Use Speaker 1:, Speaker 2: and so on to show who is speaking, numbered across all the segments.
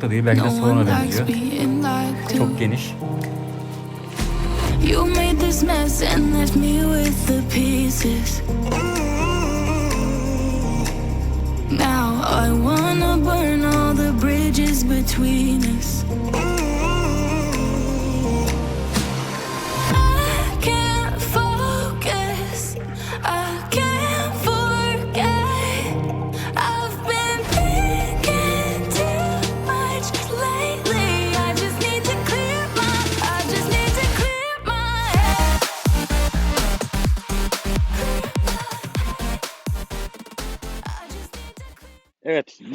Speaker 1: Mutfakta değil belki de
Speaker 2: lied to.
Speaker 1: Çok geniş.
Speaker 2: You made this mess and left me with the pieces. Now I wanna burn all the bridges between us.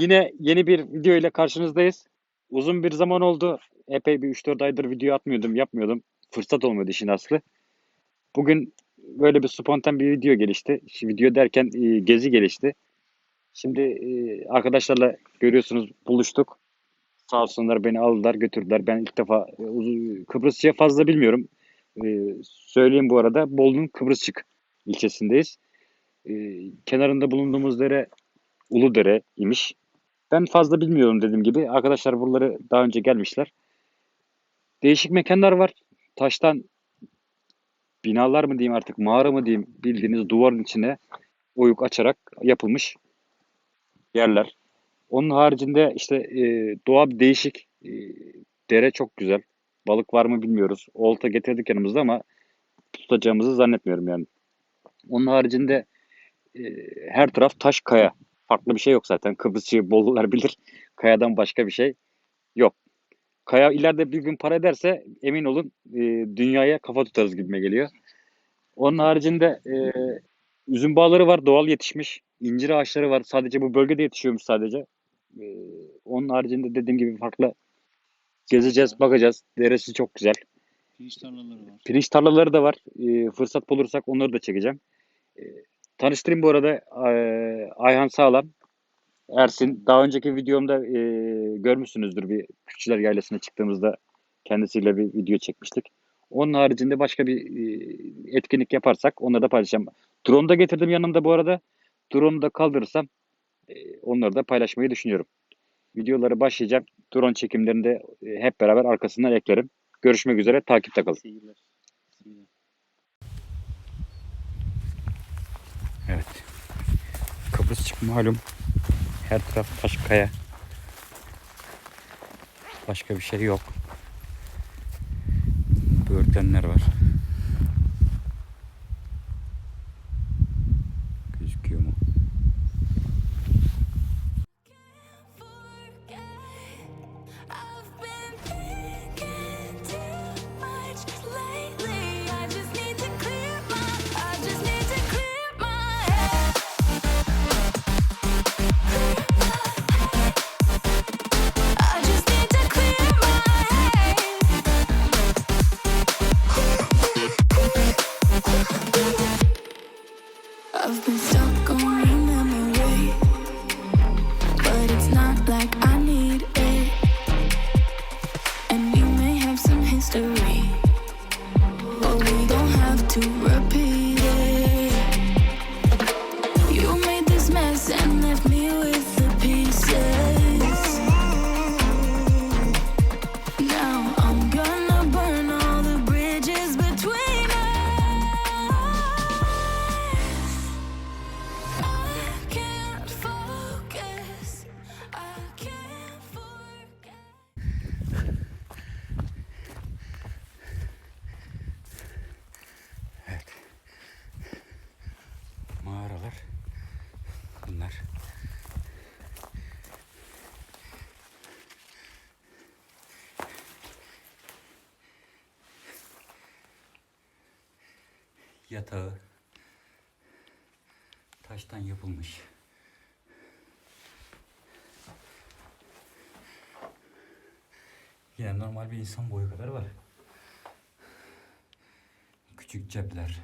Speaker 3: Yine yeni bir video ile karşınızdayız. Uzun bir zaman oldu. Epey bir 3-4 aydır video atmıyordum, yapmıyordum. Fırsat olmadı işin aslı. Bugün böyle bir spontan bir video gelişti. Şimdi Video derken e, gezi gelişti. Şimdi e, arkadaşlarla görüyorsunuz buluştuk. Sağ olsunlar beni aldılar, götürdüler. Ben ilk defa e, uzun, fazla bilmiyorum. E, söyleyeyim bu arada. Bolu'nun Kıbrısçık ilçesindeyiz. E, kenarında bulunduğumuz dere Uludere imiş. Ben fazla bilmiyorum dediğim gibi. Arkadaşlar buraları daha önce gelmişler. Değişik mekanlar var. Taştan binalar mı diyeyim artık mağara mı diyeyim bildiğiniz duvarın içine oyuk açarak yapılmış yerler. Onun haricinde işte e, doğa bir değişik. E, dere çok güzel. Balık var mı bilmiyoruz. Olta getirdik yanımızda ama tutacağımızı zannetmiyorum yani. Onun haricinde e, her taraf taş kaya. Farklı bir şey yok zaten. Kıbrısçı Bolular bilir. Kayadan başka bir şey yok. Kaya ileride bir gün para ederse emin olun e, dünyaya kafa tutarız gibime geliyor. Onun haricinde e, üzüm bağları var doğal yetişmiş. İncir ağaçları var. Sadece bu bölgede yetişiyormuş sadece. E, onun haricinde dediğim gibi farklı gezeceğiz, bakacağız. Deresi çok güzel.
Speaker 4: Pirinç tarlaları var.
Speaker 3: Pirinç tarlaları da var. E, fırsat bulursak onları da çekeceğim. E, tanıştırayım bu arada e, Ayhan Sağlam. Ersin. Daha önceki videomda e, görmüşsünüzdür bir Kürtçüler Yaylası'na çıktığımızda kendisiyle bir video çekmiştik. Onun haricinde başka bir e, etkinlik yaparsak onları da paylaşacağım. Drone da getirdim yanımda bu arada. Drone'u da kaldırırsam e, onları da paylaşmayı düşünüyorum. Videoları başlayacağım. Drone çekimlerini de e, hep beraber arkasından eklerim. Görüşmek üzere. Takipte kalın.
Speaker 1: Kıbrısçık malum. Her taraf taş kaya. Başka bir şey yok. Böğürtlenler var. Yatağı taştan yapılmış. Yine normal bir insan boyu kadar var. Küçük cepler.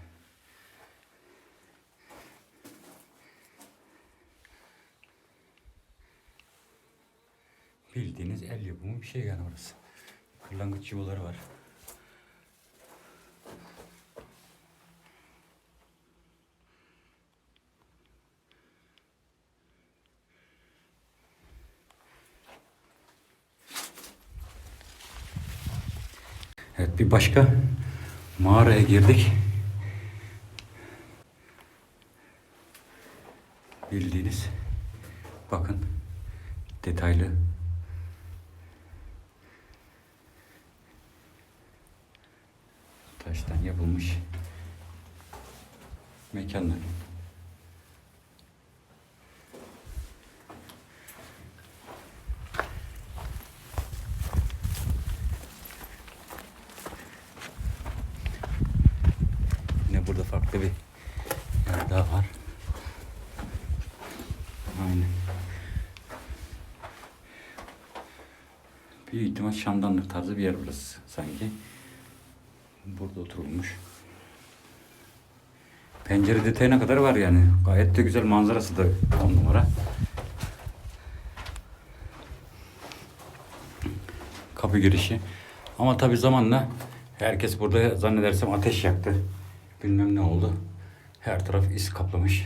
Speaker 1: Bildiğiniz el yapımı bir şey yani orası. Kırlangıç yuvaları var.
Speaker 3: Evet başka mağaraya girdik. Bildiğiniz bakın detaylı taştan yapılmış mekanlar. Yine burada farklı bir yer daha var. Aynen. Büyük ihtimal Şamdanlık tarzı bir yer burası sanki. Burada oturulmuş. Pencere detayına kadar var yani. Gayet de güzel manzarası da on numara. Kapı girişi. Ama tabi zamanla herkes burada zannedersem ateş yaktı. Bilmem ne oldu. Her taraf is kaplamış.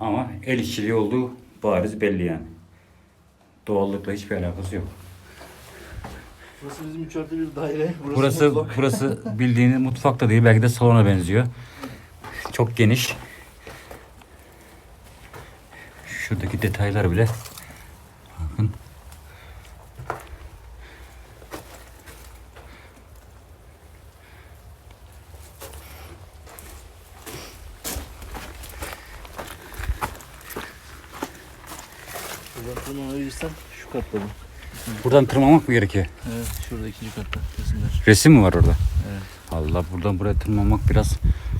Speaker 3: Ama el işçiliği olduğu bariz belli yani. Doğallıkla hiçbir alakası yok.
Speaker 4: Burası bizim üç artı bir daire. Burası,
Speaker 3: Burası
Speaker 4: mutfak.
Speaker 3: burası bildiğiniz mutfak da değil belki de salona benziyor. Çok geniş. Şuradaki detaylar bile bakın.
Speaker 4: Buradan tırmanabilirsem şu katta bu.
Speaker 3: Buradan tırmanmak mı gerekiyor?
Speaker 4: Evet şurada ikinci katta resimler.
Speaker 3: Resim mi var orada?
Speaker 4: Evet.
Speaker 3: Allah buradan buraya tırmanmak biraz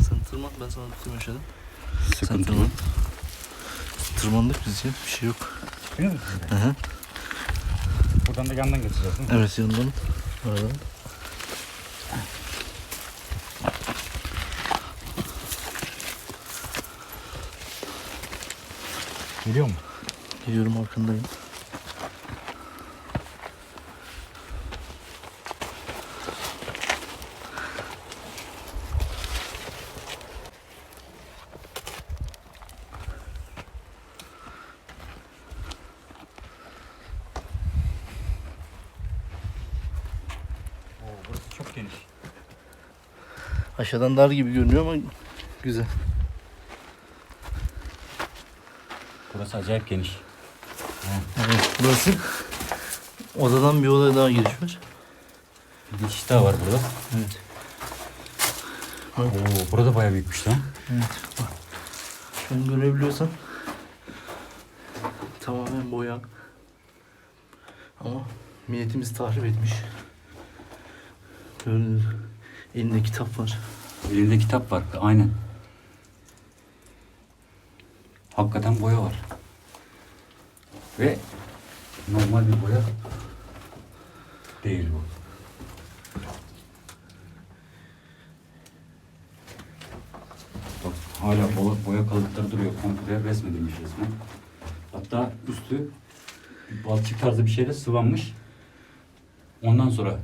Speaker 4: Sen tırman ben sana tutayım aşağıdan. Sen
Speaker 3: sıkıntılı.
Speaker 4: tırman. Tırmandık biz ya bir şey yok. Hı hı.
Speaker 3: Buradan da yandan geçeceğiz değil mi?
Speaker 4: Evet yanından. Aradan.
Speaker 3: Geliyor mu?
Speaker 4: Geliyorum arkandayım.
Speaker 3: Oo, burası çok geniş.
Speaker 4: Aşağıdan dar gibi görünüyor ama güzel.
Speaker 3: Burası acayip geniş.
Speaker 4: Evet, burası odadan bir odaya daha giriş var.
Speaker 3: Bir geçiş daha var burada.
Speaker 4: Evet.
Speaker 3: Oo, burada bayağı büyükmüş lan.
Speaker 4: Evet. Bak. Şu an görebiliyorsan tamamen boya. Ama milletimiz tahrip etmiş. Gördüğünüz elinde kitap var.
Speaker 3: Elinde kitap var. Aynen. Hakikaten boya var. Ve normal bir boya değil bu. Bak hala boya, boya kalıpları duruyor. Komple resmedilmiş resmen. Hatta üstü balçık tarzı bir şeyle sıvanmış. Ondan sonra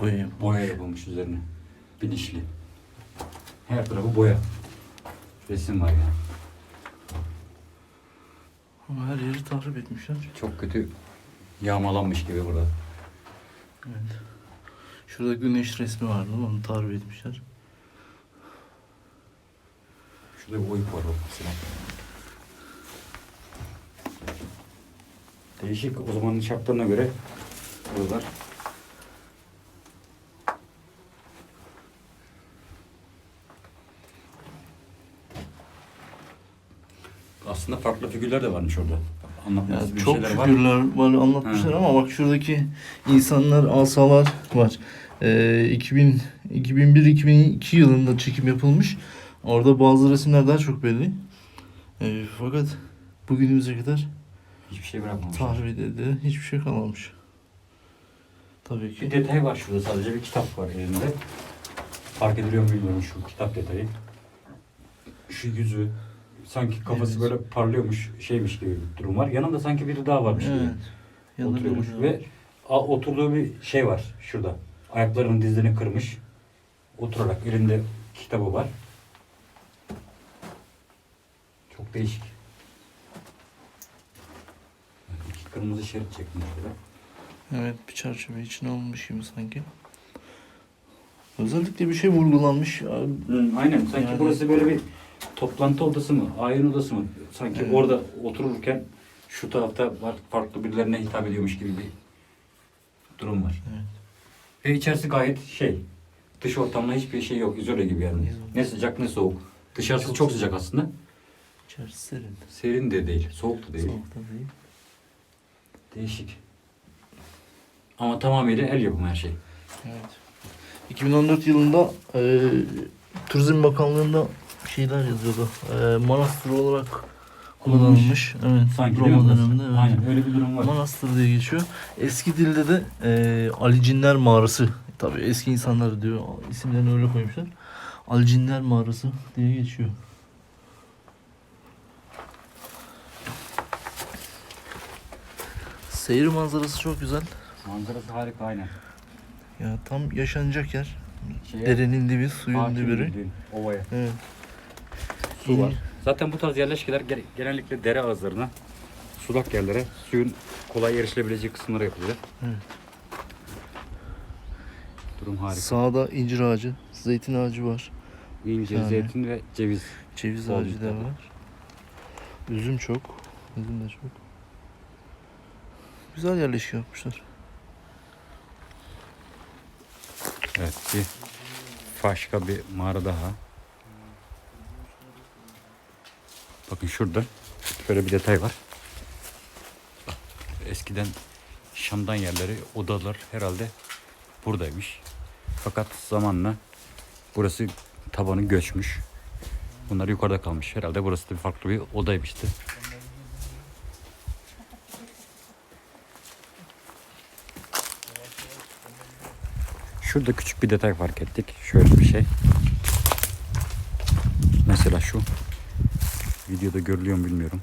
Speaker 4: Boya.
Speaker 3: boya yapılmış üzerine. Bilinçli. Her tarafı boya. Resim var yani.
Speaker 4: Ama her yeri tahrip etmişler.
Speaker 3: Çok kötü yağmalanmış gibi burada.
Speaker 4: Evet. Şurada güneş resmi vardı onu tahrip etmişler.
Speaker 3: Şurada bir oyuk var bak mesela. Değişik o zamanın şartlarına göre buralar. Aslında farklı figürler de varmış orada. Bak, Anlatması
Speaker 4: Yani
Speaker 3: bir
Speaker 4: çok
Speaker 3: şeyler var.
Speaker 4: figürler var anlatmışlar ama bak şuradaki insanlar asalar var. Ee, 2000 2001-2002 yılında çekim yapılmış. Orada bazı resimler daha çok belli. Ee, fakat bugünümüze kadar
Speaker 3: Hiçbir şey bırakmamışlar.
Speaker 4: tahrip edildi. Hiçbir şey kalmamış. Tabii
Speaker 3: Bir
Speaker 4: ki.
Speaker 3: detay var şurada sadece bir kitap var elinde. Fark ediliyor mu bilmiyorum şu kitap detayı. Şu yüzü sanki kafası
Speaker 4: Evet.
Speaker 3: böyle parlıyormuş şeymiş gibi bir durum var. Yanında sanki biri daha varmış gibi
Speaker 4: Evet. Yanında
Speaker 3: oturuyormuş ve a, oturduğu bir şey var şurada. Ayaklarının dizlerini kırmış. Oturarak elinde kitabı var. Çok değişik. İki kırmızı şerit çekmiş şurada.
Speaker 4: Evet bir çerçeve içine alınmış gibi sanki. Özellikle bir şey vurgulanmış.
Speaker 3: Aynen. Sanki
Speaker 4: Yani-
Speaker 3: burası böyle bir toplantı odası mı? Ayin odası mı? Sanki
Speaker 4: Evet.
Speaker 3: orada otururken şu tarafta farklı birilerine hitap ediyormuş gibi bir durum var.
Speaker 4: Evet.
Speaker 3: Ve içerisi gayet şey, dış ortamda hiçbir şey yok. İzole gibi yani.
Speaker 4: İzole.
Speaker 3: Ne sıcak ne soğuk. Dışarısı
Speaker 4: Çok
Speaker 3: çok, sıcak aslında.
Speaker 4: İçerisi serin.
Speaker 3: Serin de değil, soğuk da değil.
Speaker 4: Soğuk da değil.
Speaker 3: Değişik. Ama tamamıyla el yapımı her şey.
Speaker 4: Evet. 2014 yılında e, Turizm Bakanlığı'nda şeyler yazıyordu. E, manastır olarak kullanılmış. Evet.
Speaker 3: Sanki
Speaker 4: Roma döneminde. Evet.
Speaker 3: Aynen öyle bir durum var.
Speaker 4: Manastır diye geçiyor. Eski dilde de e, Alicinler Mağarası. Tabii eski insanlar diyor. isimlerini öyle koymuşlar. Alicinler Mağarası diye geçiyor. Seyir manzarası çok güzel.
Speaker 3: Manzarası harika aynen.
Speaker 4: Ya tam yaşanacak yer.
Speaker 3: Şeye,
Speaker 4: Derenin dibi, suyun
Speaker 3: bildiğin Ovaya.
Speaker 4: Evet.
Speaker 3: Su var. Zaten bu tarz yerleşkeler ge- genellikle dere ağızlarına, sulak yerlere, suyun kolay erişilebileceği kısımlara yapılıyor.
Speaker 4: Evet.
Speaker 3: Durum harika.
Speaker 4: Sağda incir ağacı, zeytin ağacı var.
Speaker 3: İncir,
Speaker 4: Yani.
Speaker 3: zeytin ve ceviz.
Speaker 4: Ceviz
Speaker 3: Bol
Speaker 4: ağacı da var. Üzüm çok. Üzüm de çok. Güzel yerleşke yapmışlar.
Speaker 3: Evet bir başka bir mağara daha. Bakın şurada şöyle bir detay var. Eskiden Şam'dan yerleri, odalar herhalde buradaymış. Fakat zamanla burası tabanı göçmüş. Bunlar yukarıda kalmış. Herhalde burası da bir farklı bir odaymıştı. Şurada küçük bir detay fark ettik. Şöyle bir şey. Mesela şu. Videoda görülüyor mu bilmiyorum.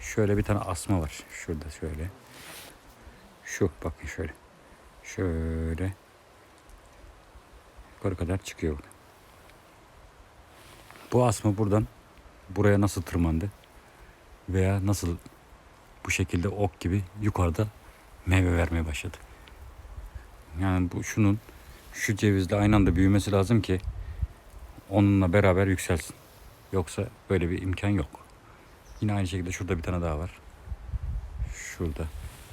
Speaker 3: Şöyle bir tane asma var. Şurada şöyle. Şu bakın şöyle. Şöyle. Yukarı kadar çıkıyor. Bu asma buradan buraya nasıl tırmandı? Veya nasıl bu şekilde ok gibi yukarıda meyve vermeye başladı? Yani bu şunun şu cevizle aynı anda büyümesi lazım ki onunla beraber yükselsin. Yoksa böyle bir imkan yok. Yine aynı şekilde şurada bir tane daha var. Şurada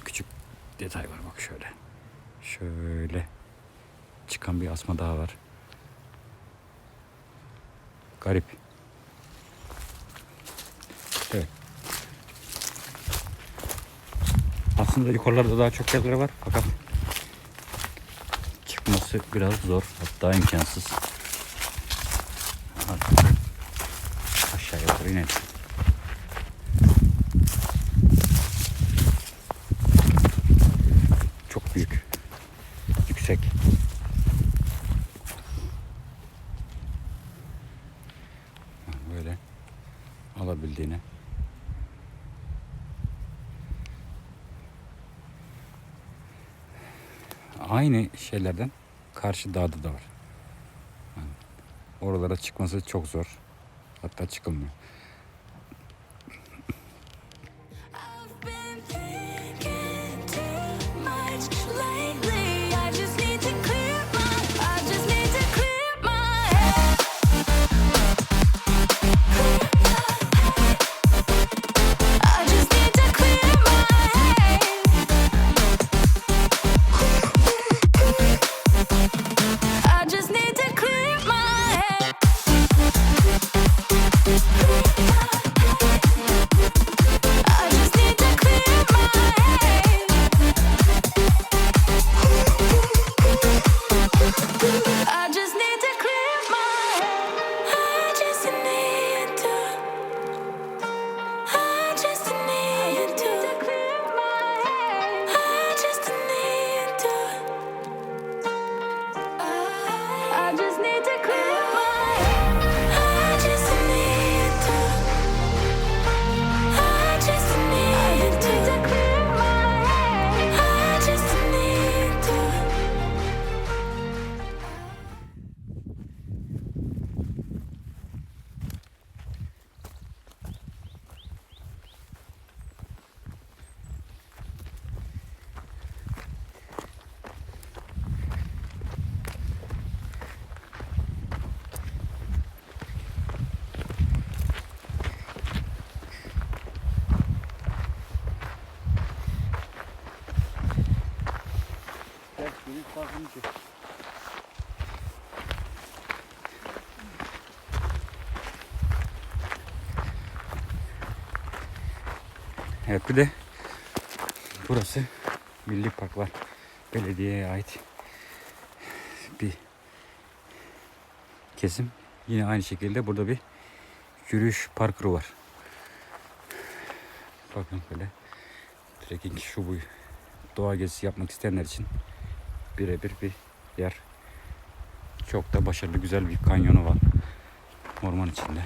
Speaker 3: küçük detay var bak şöyle. Şöyle çıkan bir asma daha var. Garip. Evet. Aslında yukarılarda daha çok yerleri var fakat çıkması biraz zor hatta imkansız. Artık inelim. Çok büyük. Yüksek. Böyle alabildiğine. Aynı şeylerden karşı dağda da var. Yani oralara çıkması çok zor. Hatta çıkılmıyor. Evet bir de burası Milli Parklar Belediye'ye ait bir kesim. Yine aynı şekilde burada bir yürüyüş parkuru var. Bakın böyle trekking şu bu doğa gezisi yapmak isteyenler için birebir bir yer. Çok da başarılı güzel bir kanyonu var. Orman içinde.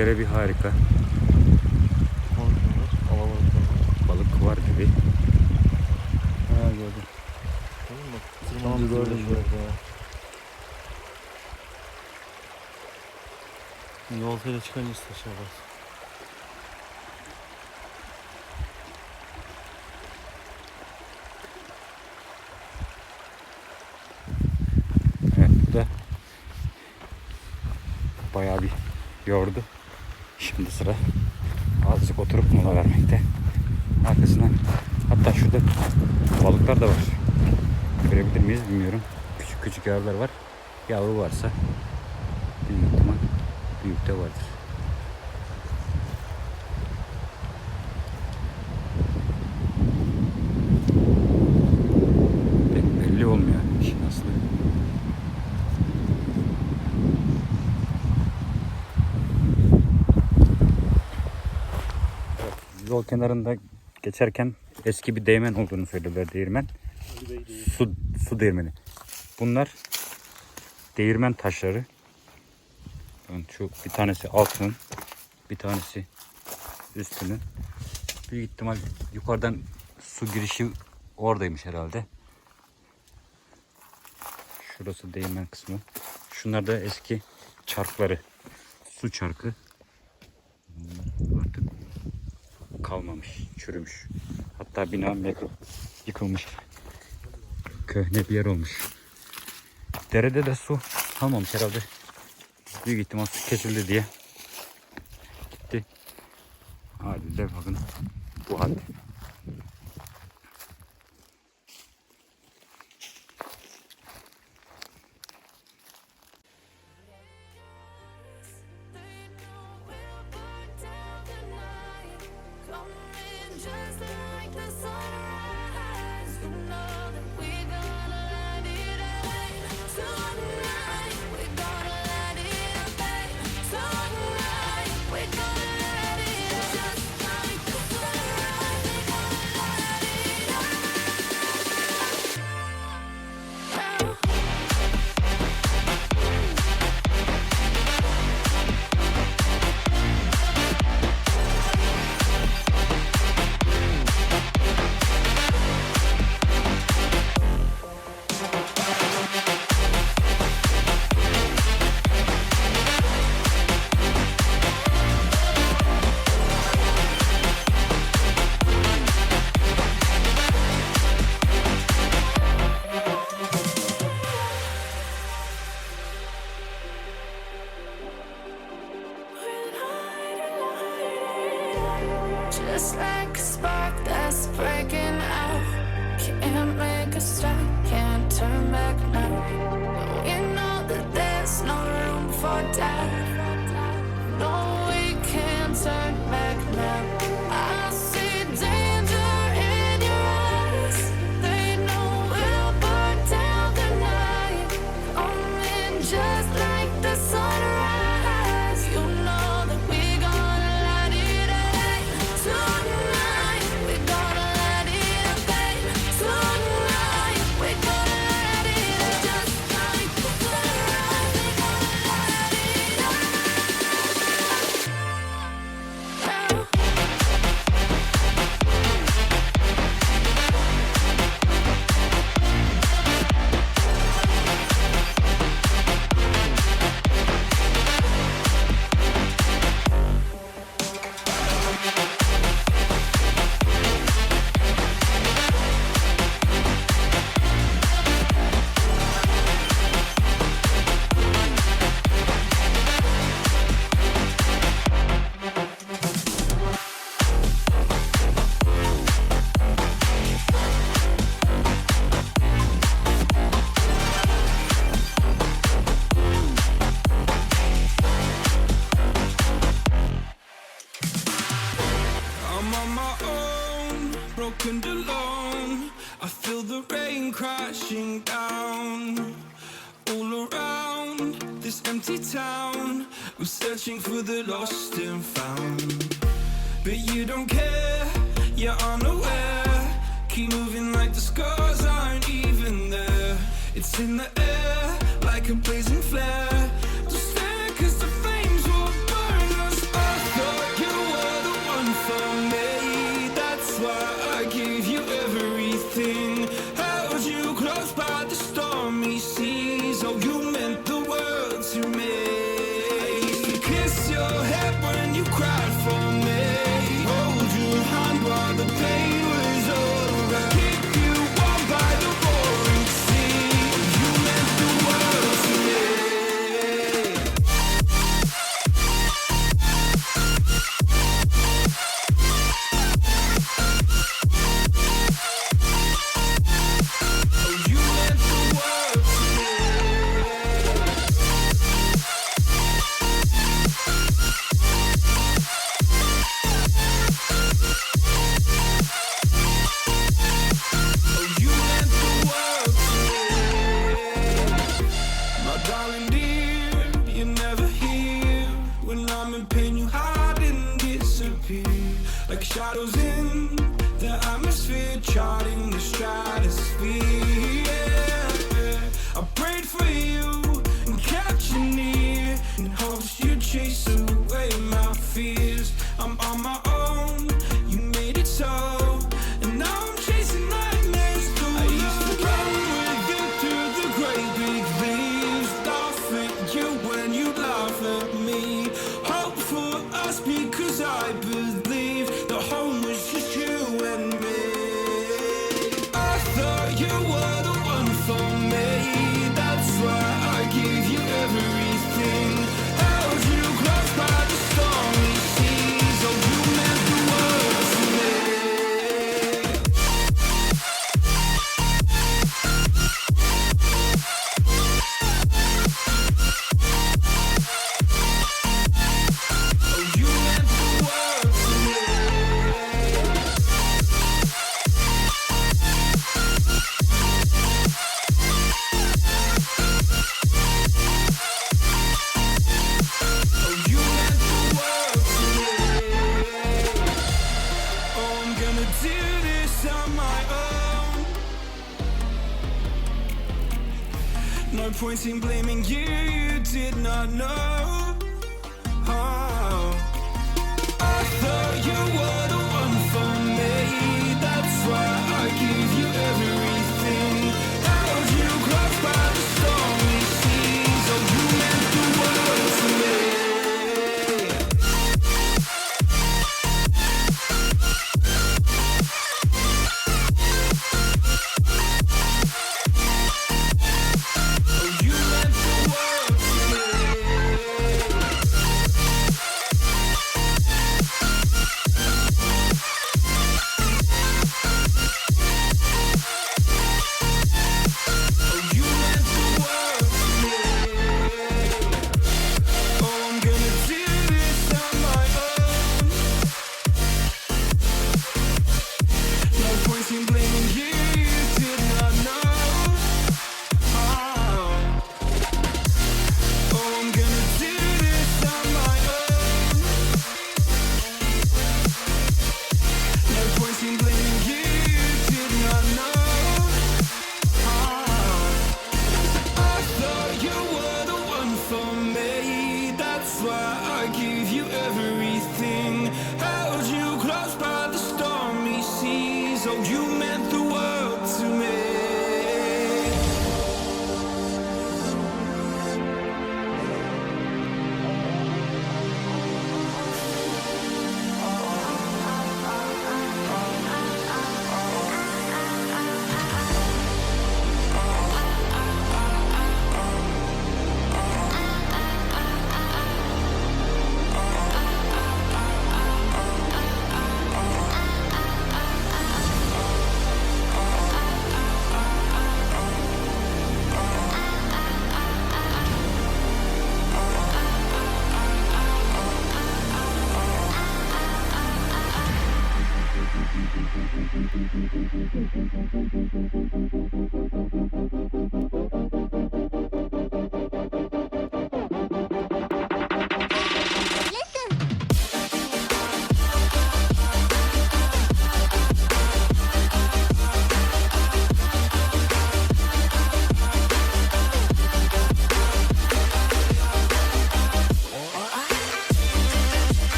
Speaker 3: Dere bir harika.
Speaker 4: Var.
Speaker 3: Balık var gibi.
Speaker 5: Ha gördüm.
Speaker 4: Tamam mı?
Speaker 5: Tamam, gördüm,
Speaker 4: gördüm. Yoltayla çıkınca işte şey var.
Speaker 3: Evet bu da bayağı bir yordu. Şimdi sıra azıcık oturup mola vermekte. Arkasından hatta şurada balıklar da var. Görebilir miyiz bilmiyorum. Küçük küçük yavrular var. Yavru varsa büyük ihtimal büyük de vardır. Pek belli olmuyor işin aslı. Yol kenarında geçerken eski bir değirmen olduğunu söylediler değirmen. Su, su değirmeni. Bunlar değirmen taşları. Bakın şu bir tanesi altının, bir tanesi üstünün. Büyük ihtimal yukarıdan su girişi oradaymış herhalde. Şurası değirmen kısmı. Şunlar da eski çarkları. Su çarkı. Artık kalmamış, çürümüş. Hatta bina yıkılmış. Köhne bir yer olmuş. Derede de su kalmamış herhalde. Büyük ihtimal su kesildi diye.
Speaker 1: for
Speaker 6: death. can blaze and flare